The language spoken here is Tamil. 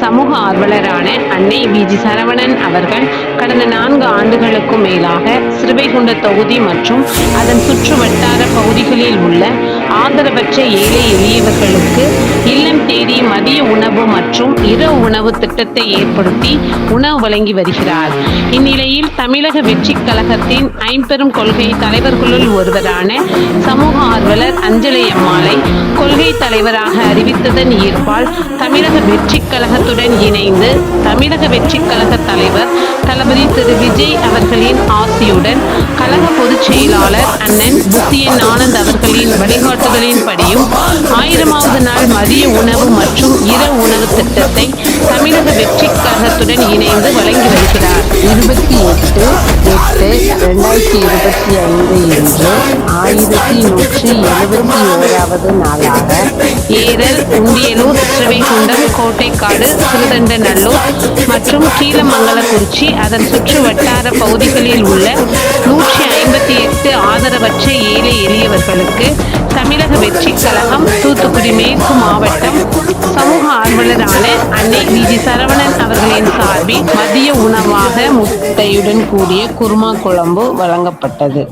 சமூக ஆர்வலரான அன்னை விஜி சரவணன் அவர்கள் கடந்த நான்கு ஆண்டுகளுக்கும் மேலாக சிறுவைகுண்ட தொகுதி மற்றும் அதன் சுற்று வட்டார பகுதிகளில் உள்ள ஆதரவற்ற ஏழை எளியவர்களுக்கு மதிய உணவு மற்றும் இரவு உணவு திட்டத்தை ஏற்படுத்தி உணவு வழங்கி வருகிறார். இந்நிலையில் தமிழக வெற்றி கழகத்தின் ஐம்பெரும் கொள்கை தலைவர்களுள் ஒருவரான சமூக ஆர்வலர் அஞ்சலி அம்மாளை கொள்கை தலைவராக அறிவித்ததன் ஈர்ப்பால் தமிழக வெற்றி கழகத்துடன் இணைந்து தமிழக வெற்றி கழக தலைவர் தளபதி திரு விஜய் அவர்களின் ஆசியுடன் கழக பொதுச் செயலாளர் அண்ணன் புத்தியன் ஆனந்த் அவர்களின் வழிகாட்டுதலின்படியும் ஆயிரமாவது நாள் மதிய உணவு மற்றும் திட்டத்தை தமிழக வெற்றிக் கழகத்துடன் இணைந்து வழங்கி வருகிறார். இருபத்தி எட்டு எட்டு ரெண்டாயிரத்தி இருபத்தி ஐந்து இன்று ஆயிரத்தி நூற்றி எழுபத்தி ஓராவது நாளாக ஏரல் உண்டியலூர் ஸ்ரீவைகுண்டம் கோட்டைக்காடு திருதண்டநல்லூர் மற்றும் கீழமங்கலக்குறிச்சி அதன் சுற்று வட்டார பகுதிகளில் உள்ள நூற்றி ஐம்பத்தி எட்டு ஆதரவற்ற ஏழை எளியவர்களுக்கு தமிழக வெற்றிக் கழகம் தூத்துக்குடி சமூக அன்னை விஜி சரவணன் அவர்களின் சார்பில் மதிய உணவாக முட்டையுடன் கூடிய குருமா குழம்பு வழங்கப்பட்டது.